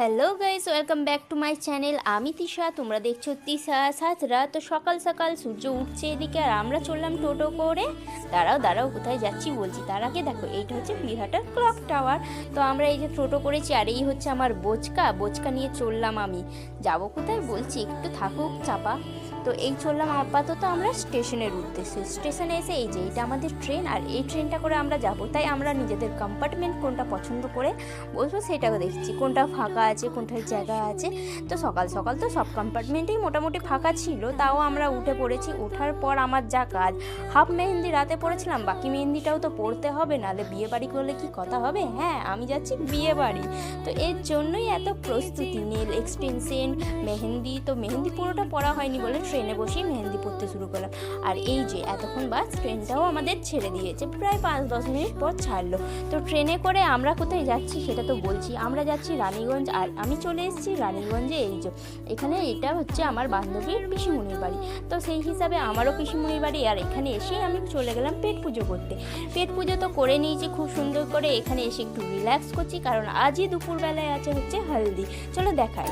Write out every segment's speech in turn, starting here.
Hello guys welcome back to my channel আমি তিশা, তোমরা দেখছ তিশা। সাতরা তো সকাল সকাল সূর্য উঠছে এদিকে আর আমরা চললাম টোটো করে। দাঁড়াও দাঁড়াও, কোথায় যাচ্ছি বলছি। তার আগে দেখো, এইটা হচ্ছে বিহাটার ক্লক টাওয়ার তো আমরা এই যে টোটো করেছি আর এই হচ্ছে আমার বোচকা। বোচকা নিয়ে চললাম আমি। যাব কোথায় বলছি, একটু থাকুক, চাপা। তো এই চললাম আপাতত আমরা স্টেশনের উদ্দেশ্যে। স্টেশনে এসে এই যে এটা আমাদের ট্রেন আর এই ট্রেনটা করে আমরা যাব। তাই আমরা নিজেদের কম্পার্টমেন্ট কোনটা পছন্দ করে বসবো সেটাও দেখছি। কোনটা ফাঁকা আছে কোনটায় জায়গা আছে। তো সকাল সকাল তো সব কম্পার্টমেন্টেই মোটামুটি ফাঁকা ছিল। তাও আমরা উঠে পড়েছি। ওঠার পর আমার যা কাজ হাফ মেহেন্দি রাতে পড়েছিলাম, বাকি মেহেন্দিটাও তো পড়তে হবে, নাহলে বিয়ে বাড়ি করলে কি কথা হবে? হ্যাঁ আমি যাচ্ছি বিয়ে বাড়ি তো এর জন্যই এত প্রস্তুতি নেল এক্সটেনশন মেহেন্দি, তো মেহেন্দি পুরোটা পড়া হয়নি বলে ট্রেনে বসেই মেহেন্দি পড়তে শুরু করলাম। আর এই যে, এতক্ষণ বাস, ট্রেনটাও আমাদের ছেড়ে দিয়েছে। প্রায় পাঁচ, দশ মিনিট পর ছাড়লো। তো ট্রেনে করে আমরা কোথায় যাচ্ছি সেটা তো বলছি। আমরা যাচ্ছি রানীগঞ্জ আর আমি চলে এসেছি রানীগঞ্জে এই যে, এখানে এটা হচ্ছে আমার বান্ধবীর পিসিমণির বাড়ি। তো সেই হিসাবে আমারও পিসিমণির বাড়ি আর এখানে এসেই আমি চলে গেলাম পেট পুজো করতে। পেট পুজো তো করে নিয়েছি, খুব সুন্দর করে এখানে এসে একটু রিল্যাক্স করছি, কারণ আজই দুপুরবেলায় আছে হচ্ছে হলদি। চলো দেখাই।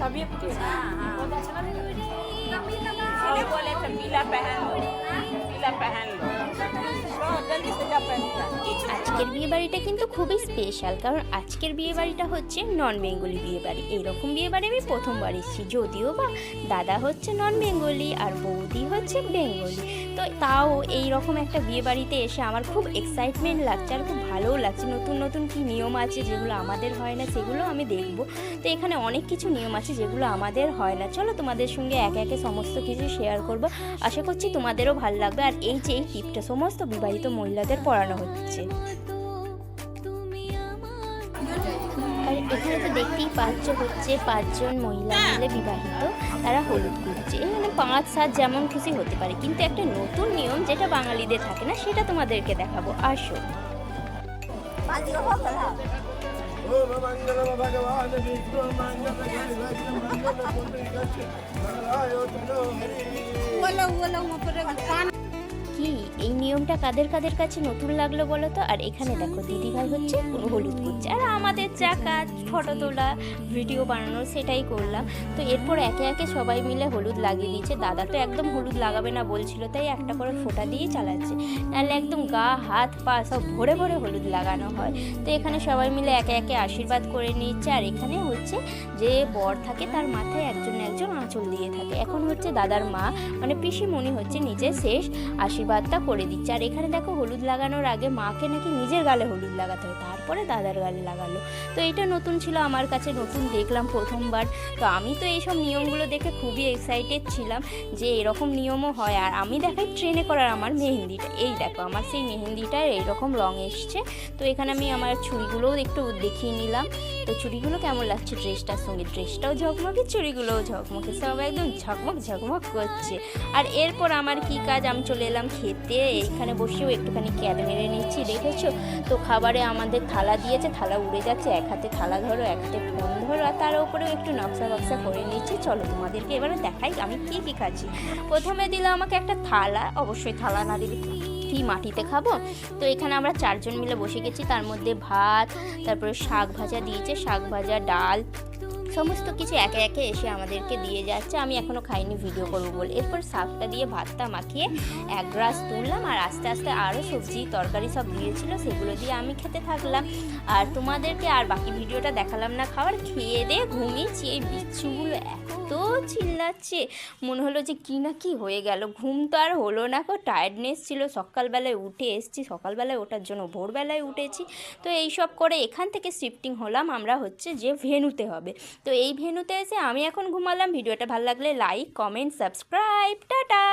तबीयत हाँ, हाँ। पीला पहन लो। पीला पहन लो। जल्दी से जब আজকের বিয়ে বাড়িটা কিন্তু খুবই স্পেশাল কারণ আজকের বিয়ে বাড়িটা হচ্ছে নন বেঙ্গলি বিয়ে বাড়ি এইরকম বিয়ে বাড়ি আমি প্রথমবার এসেছি, যদিও বা দাদা হচ্ছে নন বেঙ্গলি আর বৌদি হচ্ছে বেঙ্গলি তো তাও এই রকম একটা বিয়ে বাড়িতে এসে আমার খুব এক্সাইটমেন্ট লাগছে আর খুব ভালোও লাগছে। নতুন নতুন কি নিয়ম আছে যেগুলো আমাদের হয় না সেগুলো আমি দেখব। তো এখানে অনেক কিছু নিয়ম আছে যেগুলো আমাদের হয় না। চলো তোমাদের সঙ্গে একে একে সমস্ত কিছু শেয়ার করব। আশা করছি তোমাদেরও ভালো লাগবে। আর এই যে এই টিপটা সমস্ত বিবাহিত মহিলাদের পড়ানো হচ্ছে। এখানে তো দেখতেই পাচ্ছ হচ্ছে পাঁচজন মহিলা মিলে বিবাহিত। তারা হলুদ করছে মানে পাঁচ সাত যেমন খুশি হতে পারে। কিন্তু একটা নতুন নিয়ম যেটা বাঙালিদের থাকে না, সেটা তোমাদেরকে দেখাবো। আসো। বলো বলো কি এই নিয়মটা কাদের কাদের কাছে নতুন লাগল বলো তো? আর এখানে দেখো, দিদিভাই হচ্ছে হলুদ করছে। আর আমাদের যা কাজ, ফটো তোলা, ভিডিও বানানো, সেটাই করলাম। তো এরপর একে একে সবাই মিলে হলুদ লাগিয়ে দিচ্ছে। দাদা তো একদম হলুদ লাগাবে না বলছিল, তাই একটা করে ফোঁটা দিয়ে চালাচ্ছে। নাহলে একদম গা, হাত, পা সব ভরে ভরে হলুদ লাগানো হয়। তো এখানে সবাই মিলে একে একে আশীর্বাদ করে নিচ্ছে। আর এখানে হচ্ছে যে বর থাকে, তার মাথায় একজন একজন আঁচল দিয়ে থাকে। এখন হচ্ছে দাদার মা মানে পিসিমণি হচ্ছে নিজে শেষ আশীর্বাদটা করে দিচ্ছে। আর এখানে দেখো হলুদ লাগানোর আগে মাকে নাকি নিজের গালে হলুদ লাগাতে হয়, তারপরে দাদার গালে লাগালো। তো এটা নতুন ছিল, আমার কাছে নতুন দেখলাম প্রথমবার। তো আমি তো এইসব নিয়মগুলো দেখে খুবই এক্সাইটেড ছিলাম যে এরকম নিয়মও হয়। আর আমি দেখাই ট্রেনে করার আমার মেহেন্দিটা। এই দেখো, আমার সেই মেহেন্দিটার এইরকম রং এসছে। তো এখানে আমি আমার ছুরিগুলোও একটু দেখিয়ে নিলাম। তো চুড়িগুলো কেমন লাগছে ড্রেসটার সঙ্গে? ড্রেসটাও ঝকমকে, চুড়িগুলোও ঝকমকে। সব একদম ঝকমক ঝকমক করছে। আর এরপর আমার কি কাজ? আমি চলে এলাম খেতে এইখানে বসেও একটুখানি ক্যাদ মেরে নিচ্ছি, দেখেছ? তো খাবারে আমাদের থালা দিয়েছে, থালা উড়ে যাচ্ছে, এক হাতে থালা ধরো, এক হাতে ফোন ধরো, আর তার উপরেও একটু নকশা বক্সা করে নিচ্ছি। চলো, তোমাদেরকে এবারে দেখাই আমি কি কী খাচ্ছি। প্রথমে দিল আমাকে একটা থালা, অবশ্যই থালা না দিলে কি মাটিতে খাব? তো এখানে আমরা চারজন মিলে বসে গেছি, তার মধ্যে ভাত, তারপরে শাক ভাজা দিয়েছে, শাক ভাজা, ডাল সমস্ত কিছু একে একে এসে আমাদেরকে দিয়ে যাচ্ছে। আমি এখনও খাইনি ভিডিও করব বলে। এরপর শাকটা দিয়ে ভাতটা মাখিয়ে এক গ্লাস তুললাম আর আস্তে আস্তে আরও সবজি, তরকারি সব দিয়েছিল, সেগুলো দিয়ে আমি খেতে থাকলাম। আর তোমাদেরকে আর বাকি ভিডিওটা দেখালাম না, খাবার খেয়ে দিয়ে ঘুমিয়েছি। এই বিচ্ছুগুলো এত চিল্লাচ্ছে, মনে হলো যে কি না কি হয়ে গেল। ঘুম তো আর হলো না কো টায়ার্ডনেস ছিল। সকালবেলায় উঠে এসেছি, সকালবেলায় ওঠার জন্য ভোরবেলায় উঠেছি। তো এই সব করে এখান থেকে শিফটিং হলাম। আমরা হচ্ছে যে ভেনুতে হবে। তো এই ভেনুতে এসে আমি এখন ঘুমালাম। ভিডিওটা ভালো লাগলে লাইক কমেন্ট সাবস্ক্রাইব টাটা!